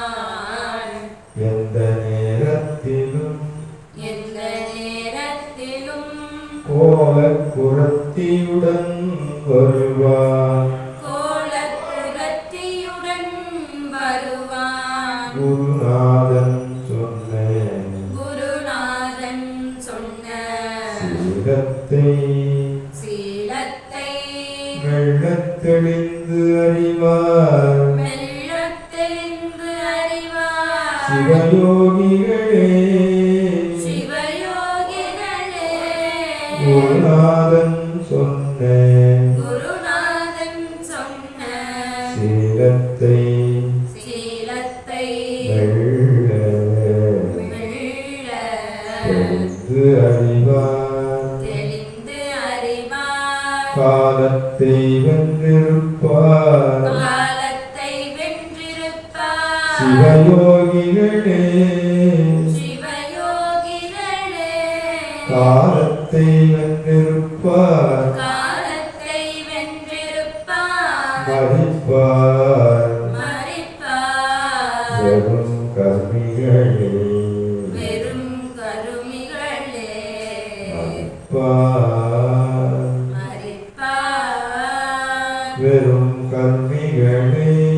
பிரான் எந்த நேரத்திலும் எந்த நேரத்திலும் கோலக் குரத்தியுடன் வருவான் கோலக்குரத்தியுடன் வருவான் குருநாதன் சொன்னேன். குருநாதன் சொன்ன சீரத்தை சீலத்தை வெள்ளத் தெளிந்து அறிவார். சிவயோகிகளே. குருநாதன் சொன்ன சீலத்தை வெள்ள மெல்ல காலத்தை வென்றிருப்பார். காலத்தை வென்றிருப்பார். சிவயோகிகளே. சிவயோகிகளே. காலத்தை வென்றிருப்பார். காலத்தை வென்றிருப்பார். மறிப்பார். மறிப்பார். கர்மிகளே கர்மிகளே